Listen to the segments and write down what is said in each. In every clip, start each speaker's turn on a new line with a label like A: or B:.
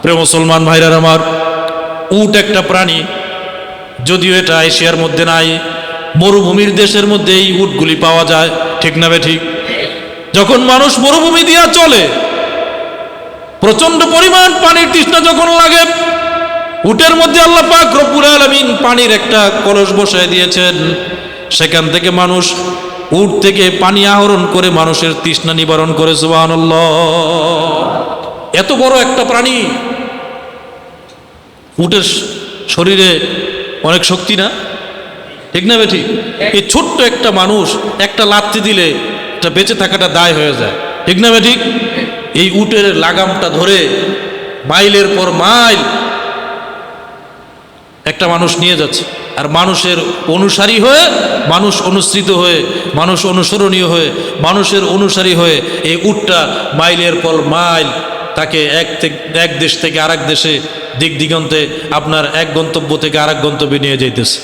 A: প্রিয় মুসলমান ভাইরার আমার, উট একটা প্রাণী, যদিও এটা এশিয়ার মধ্যে নাই, মরুভূমির দেশের মধ্যে এই উটগুলি পাওয়া যায়, ঠিক না ঠিক? যখন মানুষ মরুভূমি দিয়া চলে প্রচণ্ড পরিমাণ পানির তৃষ্ণা যখন লাগে, উটের মধ্যে আল্লাহ পাক রব্বুল আলামিন পানির একটা কলস বসায় দিয়েছেন। সেখান থেকে মানুষ উট থেকে পানি আহরণ করে মানুষের তৃষ্ণা নিবারণ করে, সুবহানাল্লাহ। এত বড় একটা প্রাণী উটের শরীরে অনেক শক্তি না? ঠিক না বেঠি? এই ছোট্ট একটা মানুষ একটা লাত্তি দিলে এটা বেঁচে থাকাটা দায় হয়ে যায়। ঠিক না বেঠিক এই উটের লাগামটা ধরে মাইলের পর মাইল একটা মানুষ নিয়ে যাচ্ছে। আর মানুষের অনুসারী হয়ে, মানুষ অনুসৃত হয়ে, মানুষ অনুসরণীয় হয়ে, মানুষের অনুসারী হয়ে এই উটটা মাইলের পর মাইল তাকে এক এক দেশ থেকে আরেক দেশে দিক দিগন্তে আপনার এক গন্তব্য থেকে আরেক গন্তব্যে নিয়ে যাইতেছে।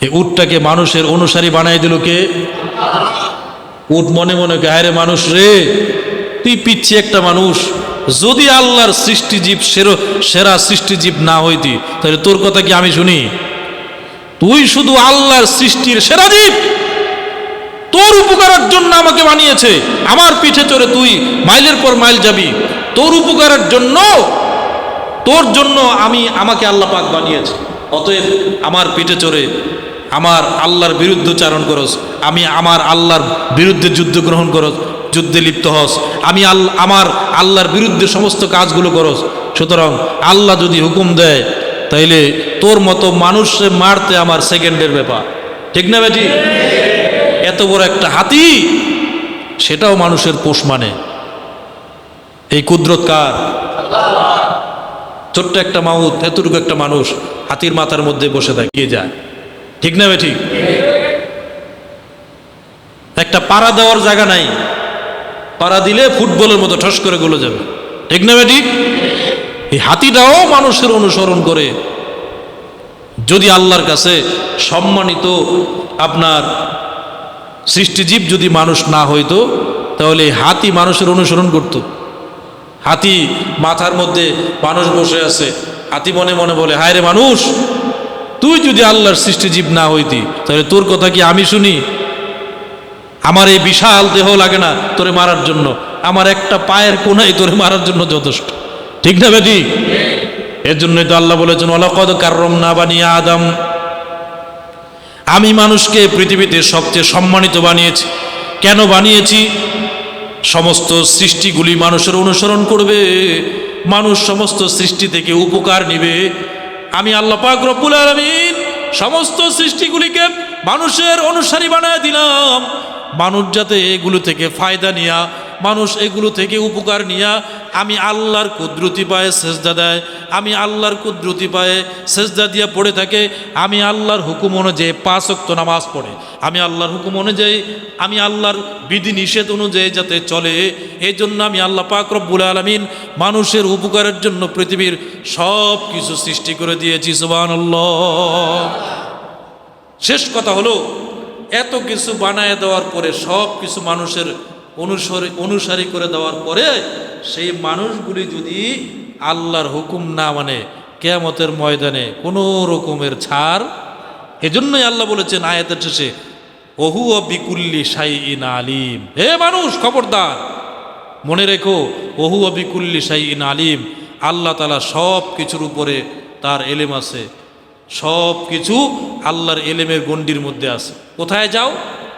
A: এই উটটাকে মানুষের অনুসারী বানাই দিল কে? উট মনে মনে গায়ে মানুষ রে, তুই পিচ্ছি একটা মানুষ। যদি আল্লাহর সৃষ্টিজীব সেরো, সেরা সৃষ্টিজীব না হইতি, তাহলে তোর কথা কি আমি শুনি? তুই শুধু আল্লাহর সৃষ্টির সেরা জীব? তোর উপকারের জন্য আমাকে বানিয়েছে। আমার পিঠে চড়ে তুই মাইলের পর মাইল যাবি। তোর উপকারের জন্য তোর জন্য আমি আমাকে আল্লাহ পাক বানিয়েছি। অতএব আমার পিঠে চড়ে আমার আল্লাহর বিরুদ্ধে চারণ করস, আমি আমার আল্লাহর বিরুদ্ধে যুদ্ধ গ্রহণ করস, যুদ্ধে লিপ্ত হস, আমি আল, আমার আল্লাহর বিরুদ্ধে সমস্ত কাজগুলো করস। সুতরাং আল্লাহ যদি হুকুম দেয়, তাইলে তোর মতো মানুষে মারতে আমার সেকেন্ডের ব্যাপার। ঠিক না বেটি? এত বড় একটা হাতি, সেটাও মানুষের পোষ মানে। এই কুদরত কার? ছোট্ট একটা মাউত এতটুকু একটা মানুষ হাতির মাথার মধ্যে বসে থাকিয়ে যায়। ঠিক না ঠিক একটা পাড়া দেওয়ার জায়গা নাই। পাড়া দিলে ফুটবলের মতো ঠস করে গুলো যাবে। ঠিক না ঠিক এই হাতিটাও মানুষের অনুসরণ করে। যদি আল্লাহর কাছে সম্মানিত আপনার সৃষ্টিজীব যদি মানুষ না হইতো, তাহলে এই হাতি মানুষের অনুসরণ করত। হাতি মাথার মধ্যে মানুষ বসে আছে। হাতি মনে মনে বলে, হায় রে মানুষ, তুই যদি আল্লাহর সৃষ্টিজীব না হইতি, তাহলে তোর কথা কি আমি শুনি? আমার এই বিশাল দেহ লাগে না তোরে মারার জন্য। আমার একটা পায়ের কোনাই তোরে মারার জন্য যথেষ্ট। ঠিক না বেদি এর জন্যই তো আল্লাহ বলেছেন অলকদ কার্রম না বানিয়ে আদম। আমি মানুষকে পৃথিবীতে সবচেয়ে সম্মানিত বানিয়েছি। কেন বানিয়েছি? সমস্ত সৃষ্টিগুলি মানুষের অনুসরণ করবে। মানুষ সমস্ত সৃষ্টি থেকে উপকার নিবে। আমি আল্লাহ পাক রব্বুল আলমিন সমস্ত সৃষ্টিগুলিকে মানুষের অনুসারী বানায় দিলাম। মানুষ যাতে এগুলো থেকে ফায়দা নিয়া মানুষ এগুলো থেকে উপকার নিয়া আমি আল্লাহর কুদরতি পায়ে সেজদা দেয়। আমি আল্লাহর কুদরতি পায়ে সেজদা দিয়া পড়ে থাকে। আমি আল্লাহর হুকুম অনুযায়ী পাঁচ অক্ত নামাজ পড়ে। আমি আল্লাহর হুকুম অনুযায়ী, আমি আল্লাহর বিধি নিষেধ অনুযায়ী যাতে চলে। এই জন্য আমি আল্লাহ পাক রব্বুল আলমিন মানুষের উপকারের জন্য পৃথিবীর সব কিছু সৃষ্টি করে দিয়েছি, সুবহানাল্লাহ। শেষ কথা হলো, এত কিছু বানায় দেওয়ার পরে সব কিছু মানুষের অনুসরি, অনুসারী করে দেওয়ার পরে সেই মানুষগুলি যদি আল্লাহর হুকুম না মানে কেয়ামতের ময়দানে কোনো রকমের ছাড়, এজন্যই আল্লাহ বলেছেন আয়াতের শেষে অহু ও বিকুল্লি সাই ইন আলিম। হে মানুষ, খবরদার, মনে রেখো অহু ও বিকুল্লি সাই ইন আলিম। আল্লাহ তালা সব কিছুর উপরে তার এলেম আছে, সব কিছু আল্লাহর এলেমের গণ্ডির মধ্যে আছে। কোথায় যাও?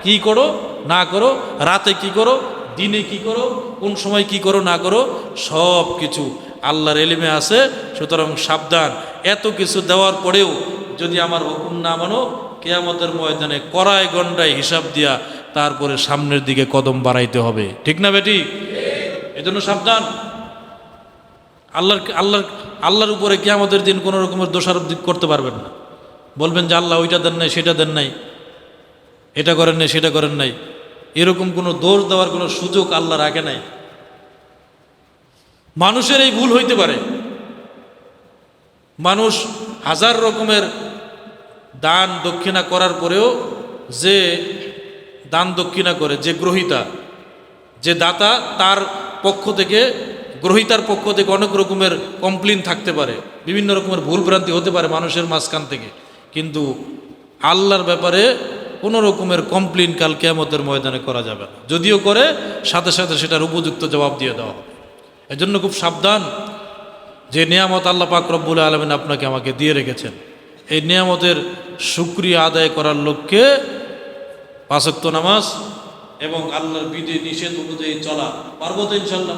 A: কি করো? না করো, রাতে কি করো, দিনে কি করো, কোন সময় কি করো, না করো, সব কিছু আল্লাহর এলেমে আছে, সুতরাং সাবধান। এত কিছু দেওয়ার পরেও যদি আমার হুকুম না মানো, কেয়ামতের ময়দানে কড়ায় গন্ডায় হিসাব দিয়া তারপরে সামনের দিকে কদম বাড়াইতে হবে। ঠিক না বেটি? এজন্য সাবধান। আল্লাহর আল্লাহর আল্লাহর উপরে কেয়ামতের দিন কোনো রকমের দোষারোপ করতে পারবেন না। বলবেন যে আল্লাহ ওইটা দেন নাই, সেটা দেন নাই। এটা করেন নাই, সেটা করেন নাই। এরকম কোনো দোষ দেওয়ার কোনো সুযোগ আল্লাহ রাখে নাই। মানুষের এই ভুল হইতে পারে। মানুষ হাজার রকমের দান দক্ষিণা করার পরেও যে দান দক্ষিণা করে, যে গ্রহিতা, যে দাতা, তার পক্ষ থেকে, গ্রহিতার পক্ষ থেকে অনেক রকমের কমপ্লেন থাকতে পারে। বিভিন্ন রকমের ভুল ভ্রান্তি হতে পারে মানুষের মাঝখান থেকে। কিন্তু আল্লাহর ব্যাপারে কোনো রকমের কমপ্লেন কাল কেয়ামতের ময়দানে করা যাবে না। যদিও করে, সাথে সাথে সেটার উপযুক্ত জবাব দিয়ে দেওয়া হবে। এজন্য খুব সাবধান যে নিয়ামত আল্লাহ পাক রব্বুল আলমিন আপনাকে আমাকে দিয়ে রেখেছেন। এই নিয়ামতের সুক্রিয়া আদায় করার লক্ষ্যে পাঁচক্ত নামাজ এবং আল্লাহর বিধি নিষেধ অনুযায়ী চলা। পারব তো ইনশাল্লাহ?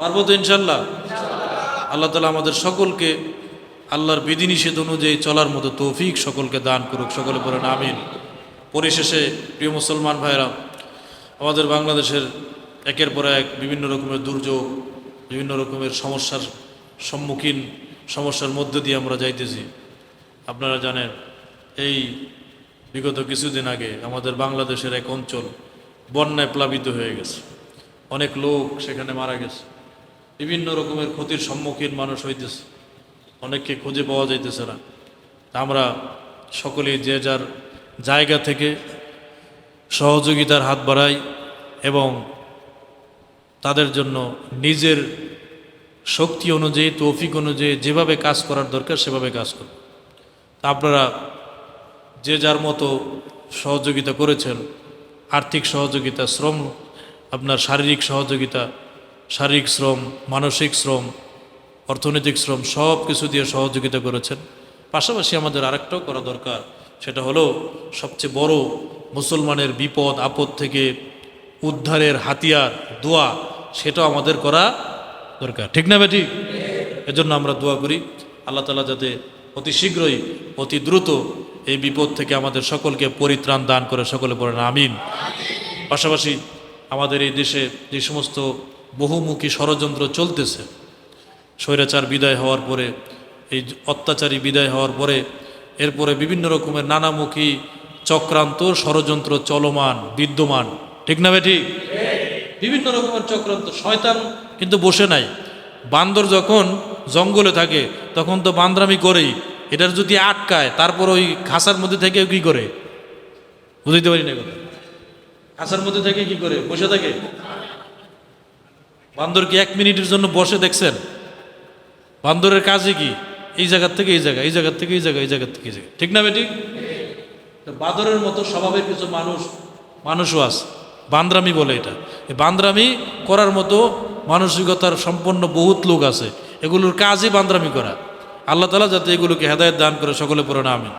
A: পারব তো ইনশাল্লাহ? আল্লাহ তালা আমাদের সকলকে আল্লাহর বিধি নিষেধ অনুযায়ী চলার মতো তৌফিক সকলকে দান করুক। সকলে বলেন আমিন। পরিশেষে প্রিয় মুসলমান ভাইরা আমাদের বাংলাদেশের একের পর এক বিভিন্ন রকমের দুর্যোগ, বিভিন্ন রকমের সমস্যার সম্মুখীন, সমস্যার মধ্য দিয়ে আমরা যাইতেছি। আপনারা জানেন, এই বিগত কিছুদিন আগে আমাদের বাংলাদেশের এক অঞ্চল বন্যায় প্লাবিত হয়ে গেছে। অনেক লোক সেখানে মারা গেছে। বিভিন্ন রকমের ক্ষতির সম্মুখীন মানুষ হইতেছে। অনেককে খুঁজে পাওয়া যাইতেছে না। আমরা সকলেই যে যার জায়গা থেকে সহযোগিতার হাত বাড়াই এবং তাদের জন্য নিজের শক্তি অনুযায়ী, তৌফিক অনুযায়ী যেভাবে কাজ করার দরকার সেভাবে কাজ করুন তা আপনারা যে যার মতো সহযোগিতা করেছেন, আর্থিক সহযোগিতা, শ্রম, আপনার শারীরিক সহযোগিতা, শারীরিক শ্রম, মানসিক শ্রম অর্থনৈতিক শ্রম সব কিছু দিয়ে সহযোগিতা করেছেন। পাশাপাশি আমাদের আরেকটাও করা দরকার, সেটা হলো সবচেয়ে বড় মুসলমানের বিপদ, আপদ থেকে উদ্ধারের হাতিয়ার, দোয়া, সেটাও আমাদের করা দরকার। ঠিক না বেটি? এজন্য আমরা দোয়া করি, আল্লাহ তালা যাতে অতি শীঘ্রই, অতি দ্রুত এই বিপদ থেকে আমাদের সকলকে পরিত্রাণ দান করে, সকলে পড়েন আমিন। পাশাপাশি আমাদের এই দেশে যে সমস্ত বহুমুখী ষড়যন্ত্র চলতেছে স্বৈরাচার বিদায় হওয়ার পরে, এই অত্যাচারী বিদায় হওয়ার পরে, এরপরে বিভিন্ন রকমের নানামুখী চক্রান্ত, ষড়যন্ত্র চলমান, বিদ্যমান। ঠিক না বেটি বিভিন্ন রকমের চক্রান্ত। শয়তান কিন্তু বসে নাই। বান্দর যখন জঙ্গলে থাকে, তখন তো বান্দরামি করেই। এটার যদি আটকায়, তারপর ওই খাসার মধ্যে থেকে কি করে? বুঝতে পারি না কথা। খাসার মধ্যে থেকে কি করে? বসে থাকে? বান্দর কি এক মিনিটের জন্য বসে, দেখছেন? বান্দরের কাজে কি? এই জায়গার থেকে এই জায়গা, এই জায়গার থেকে এই জায়গা, এই জায়গার থেকে এই জায়গা। ঠিক না বেটি? বাঁদরের মতো স্বভাবের কিছু মানুষ, মানুষও আছে। বান্দ্রামি বলে এটা। এই বান্দ্রামি করার মতো মানসিকতার সম্পন্ন বহুত লোক আছে। এগুলোর কাজই বান্দ্রামি করা। আল্লাহ তালা যাতে এগুলোকে হেদায়ত দান করে সকলে পড়ে না আমি